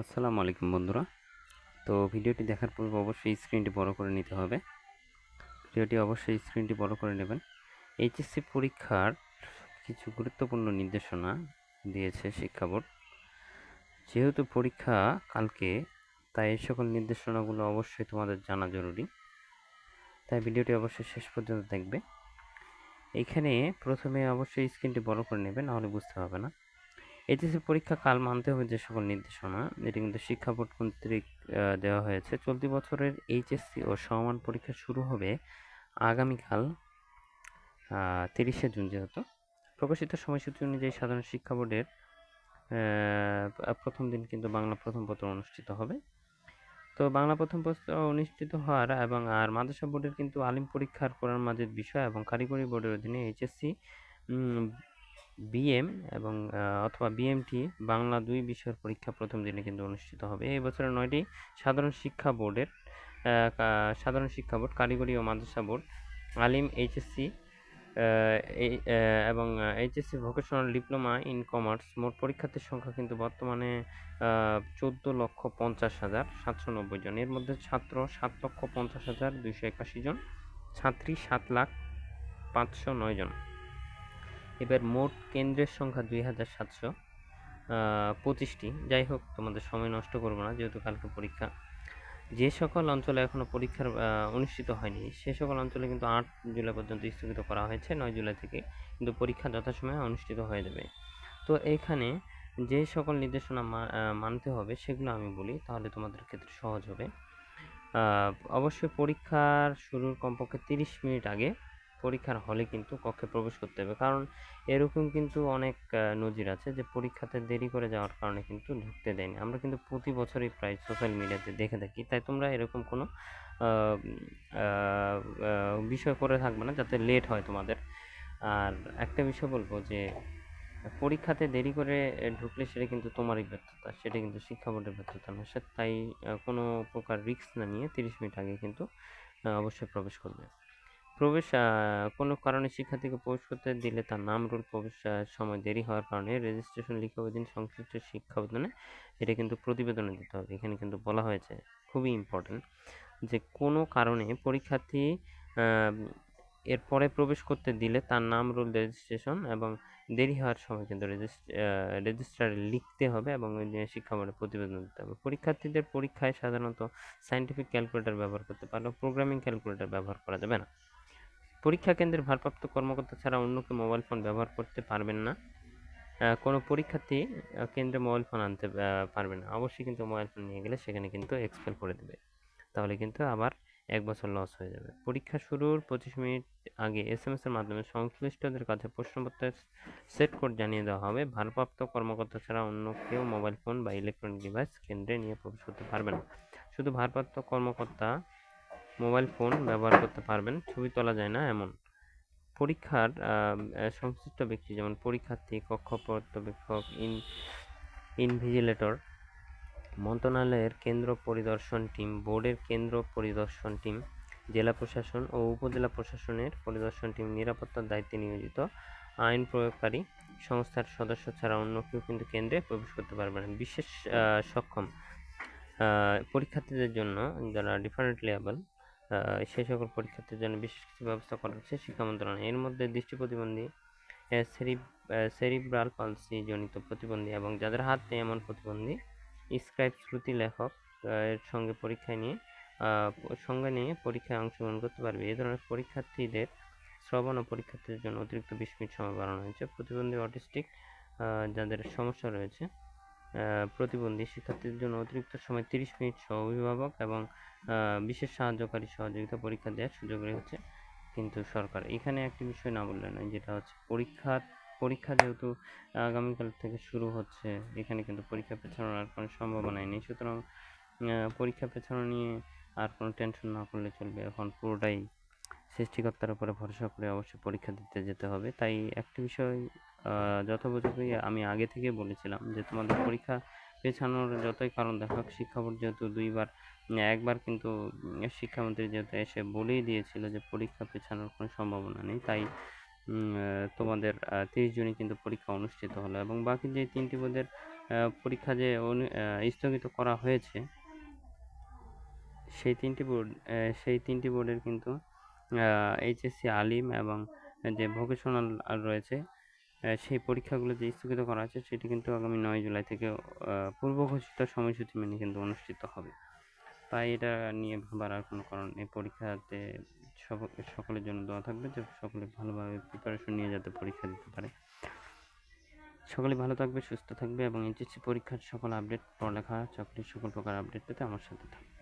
আসসালামু আলাইকুম বন্ধুরা। তো ভিডিওটি দেখার পূর্বে অবশ্যই স্ক্রিনটি বড় করে নিতে হবে। ভিডিওটি অবশ্যই স্ক্রিনটি বড় করে নেবেন। এইচএসসি পরীক্ষার কিছু গুরুত্বপূর্ণ নির্দেশনা দিয়েছে শিক্ষা বোর্ড। যেহেতু পরীক্ষা কালকে, তাই এই সকল নির্দেশনাগুলো অবশ্যই তোমাদের জানা জরুরি। তাই ভিডিওটি অবশ্যই শেষ পর্যন্ত দেখবে। এইখানে প্রথমে অবশ্যই স্ক্রিনটি বড় করে নেবে, নাহলে বুঝতে হবে না। এইচএসসি পরীক্ষা কাল মানতে হবে যে সকল নির্দেশনা। এটি কিন্তু শিক্ষা বোর্ড কর্তৃক দেওয়া হয়েছে। চলতি বছরের এইচএসসি ও সমমান পরীক্ষা শুরু হবে আগামীকাল তিরিশে জুন যেহেতু। প্রকাশিত সময়সূচি অনুযায়ী সাধারণ শিক্ষা বোর্ডের প্রথম দিন কিন্তু বাংলা প্রথম পত্র অনুষ্ঠিত হবে। তো বাংলা প্রথম পত্র অনুষ্ঠিত হওয়ার এবং আর মাদ্রাসা বোর্ডের কিন্তু আলিম পরীক্ষার কোরআন মাজিদ বিষয় এবং কারিগরি বোর্ডের অধীনে এইচএসসি বিএম এবং অথবা বিএমটি বাংলা দুই বিষয়ের পরীক্ষা প্রথম দিনে কিন্তু অনুষ্ঠিত হবে। এই বছরের নয়টি সাধারণ শিক্ষা বোর্ডের সাধারণ শিক্ষা বোর্ড, কারিগরি ও মাদ্রাসা বোর্ড, আলিম এইচএসসি এবং HSC vocational diploma in commerce মোট পরীক্ষার্থীর সংখ্যা কিন্তু বর্তমানে চোদ্দ লক্ষ পঞ্চাশ হাজার সাতশো নব্বই জন। এর মধ্যে ছাত্র সাত লক্ষ পঞ্চাশ হাজার দুইশো একাশি জন, ছাত্রী সাত লাখ পাঁচশো নয় জন। এবার মোট কেন্দ্রের সংখ্যা দুই হাজার সাতশো পঁচিশটি। যাই হোক, তোমাদের সময় নষ্ট করব না, যেহেতু কালকে পরীক্ষা। যে সকল অঞ্চলে এখনও পরীক্ষার অনুষ্ঠিত হয়নি, সে সকল অঞ্চলে কিন্তু আট জুলাই পর্যন্ত স্থগিত করা হয়েছে, নয় জুলাই থেকে কিন্তু পরীক্ষা যথাসময়ে অনুষ্ঠিত হয়ে যাবে। তো এখানে যে সকল নির্দেশনা মানতে হবে, সেগুলো আমি বলি, তাহলে তোমাদের ক্ষেত্রে সহজ হবে। অবশ্যই পরীক্ষার শুরুর কমপক্ষে তিরিশ মিনিট আগে পরীক্ষার হলে কিন্তু কক্ষে প্রবেশ করতে হবে। কারণ এরকম কিন্তু অনেক নজির আছে যে পরীক্ষাতে দেরি করে যাওয়ার কারণে কিন্তু ঢুকতে দেয়নি। আমরা কিন্তু প্রতি বছরই প্রায় সোশ্যাল মিডিয়াতে দেখে থাকি। তাই তোমরা এরকম কোনো বিষয় করে থাকবে না যাতে লেট হয় তোমাদের। আর একটা বিষয় বলব যে, পরীক্ষাতে দেরি করে ঢুকলে সেটা কিন্তু তোমারই ব্যর্থতা। সেটা কিন্তু শিক্ষা বোর্ডের ব্যর্থতা না সে, তাই কোনো প্রকার রিস্ক না নিয়ে তিরিশ মিনিট আগে কিন্তু অবশ্যই প্রবেশ করবে। প্রবেশ কোনো কারণে শিক্ষার্থীকে প্রবেশ করতে দিলে তার নাম, রোল, প্রবেশ সময় দেরি হওয়ার কারণে রেজিস্ট্রেশন লিখিত সংশ্লিষ্ট শিক্ষা প্রদানে এটা কিন্তু প্রতিবেদনে দিতে হবে। এখানে কিন্তু বলা হয়েছে খুবই ইম্পর্টেন্ট যে কোনো কারণে পরীক্ষার্থী এরপরে প্রবেশ করতে দিলে তার নাম, রোল রেজিস্ট্রেশন এবং দেরি হওয়ার সময় কিন্তু রেজিস্ট্রারে লিখতে হবে এবং শিক্ষা বোর্ডে প্রতিবেদন দিতে হবে। পরীক্ষার্থীদের পরীক্ষায় সাধারণত সাইন্টিফিক ক্যালকুলেটর ব্যবহার করতে পারলেও প্রোগ্রামিং ক্যালকুলেটর ব্যবহার করা যাবে না। পরীক্ষা কেন্দ্রের ভারপ্রাপ্ত কর্মকর্তা ছাড়া অন্য কেউ মোবাইল ফোন ব্যবহার করতে পারবেন না। কোনো পরীক্ষার্থী কেন্দ্রে মোবাইল ফোন আনতে পারবে না। অবশ্যই কিন্তু মোবাইল ফোন নিয়ে গেলে সেখানে কিন্তু এক্সপেল করে দেবে। তাহলে কিন্তু আবার এক বছর লস হয়ে যাবে। পরীক্ষা শুরুর পঁচিশ মিনিট আগে এস এম এর মাধ্যমে সংশ্লিষ্টদের কাছে প্রশ্নপত্রের সেট কোড জানিয়ে দেওয়া হবে। ভারপ্রাপ্ত কর্মকর্তা ছাড়া অন্য কেউ মোবাইল ফোন বা ইলেকট্রনিক ডিভাইস কেন্দ্রে নিয়ে প্রবেশ করতে পারবে না। শুধু ভারপ্রাপ্ত কর্মকর্তা মোবাইল ফোন ব্যবহার করতে পারবেন, ছবি তোলা যায় না এমন। পরীক্ষার সংশ্লিষ্ট ব্যক্তি যেমন পরীক্ষার্থী কক্ষ পর্যবেক্ষক ইন, ইনভিজিলেটর, মন্ত্রণালয়ের কেন্দ্র পরিদর্শন টিম, বোর্ডের কেন্দ্র পরিদর্শন টিম, জেলা প্রশাসন ও উপজেলা প্রশাসনের পরিদর্শন টিম, নিরাপত্তার দায়িত্বে নিয়োজিত আইন প্রয়োগকারী সংস্থার সদস্য ছাড়া অন্য কেউ কিন্তু কেন্দ্রে প্রবেশ করতে পারবে না। বিশেষ সক্ষম পরীক্ষার্থীদের জন্য যারা ডিফারেন্ট অ্যাবল সেই সকল পরীক্ষার্থীর জন্য বিশেষ কিছু ব্যবস্থা করা হচ্ছে শিক্ষা মন্ত্রণালয়। এর মধ্যে দৃষ্টি প্রতিবন্ধী সেরিব সেরিব্রাল পালসি জনিত প্রতিবন্ধী এবং যাদের হাত এমন প্রতিবন্ধী, স্ক্রাইব শ্রুতি লেখক এর সঙ্গে পরীক্ষায় নিয়ে সঙ্গে নিয়ে পরীক্ষায় অংশগ্রহণ করতে পারবে। এ ধরনের পরীক্ষার্থীদের শ্রবণ ও পরীক্ষার্থীদের জন্য অতিরিক্ত বিশ মিনিট সময় বাড়ানো হয়েছে। প্রতিবন্ধী অটিস্টিক যাদের সমস্যা রয়েছে প্রতিবন্ধী শিক্ষার্থীদের জন্য অতিরিক্ত সময় তিরিশ মিনিট সহ অভিভাবক এবং বিশেষ সাহায্যকারী সহযোগিতা পরীক্ষা দেওয়ার সুযোগ রয়েছে কিন্তু সরকার। এখানে একটি বিষয় না বললে নয়, যেটা হচ্ছে পরীক্ষার, পরীক্ষা যেহেতু আগামীকাল থেকে শুরু হচ্ছে, এখানে কিন্তু পরীক্ষা পেছানোর আর কোনো সম্ভাবনাই নেই। সুতরাং পরীক্ষা পেছানো নিয়ে আর কোনো টেনশন না করলে চলবে এখন পুরোটাই সৃষ্টিকর্তার উপরে ভরসা করে অবশ্যই পরীক্ষা দিতে যেতে হবে। তাই একটি বিষয় যথোপযোগী আমি আগে থেকে বলেছিলাম যে তোমাদের পরীক্ষা পেছানোর যতই কারণ দেখাক শিক্ষা বোর্ড যেহেতু দুইবার একবার কিন্তু শিক্ষামন্ত্রী যেহেতু এসে বলেই দিয়েছিল যে পরীক্ষা পেছানোর কোনো সম্ভাবনা নেই, তাই তোমাদের তিরিশ জনই কিন্তু পরীক্ষা অনুষ্ঠিত হলো এবং বাকি যে তিনটি বোর্ডের পরীক্ষা যে স্থগিত করা হয়েছে, সেই তিনটি বোর্ড সেই তিনটি বোর্ডের কিন্তু এইচএসসি আলিম এবং যে ভোকেশনাল রয়েছে সেই পরীক্ষাগুলো যে স্থগিত করা আছে, সেটি কিন্তু আগামী নয় জুলাই থেকে পূর্ব ঘোষিত সময়সূচি মেনে কিন্তু অনুষ্ঠিত হবে। তাই এটা নিয়ে ভাবার আর কোনো কারণ নেই। পরীক্ষাতে সকলের জন্য দেওয়া থাকবে যে সকলে ভালোভাবে প্রিপারেশন নিয়ে যাতে পরীক্ষা দিতে পারে। সকলে ভালো থাকবে, সুস্থ থাকবে এবং এইচএসসি পরীক্ষার সকল আপডেট পড়ালেখা, চাকরির সকল প্রকার আপডেট পেতে আমার সাথে থাকবে।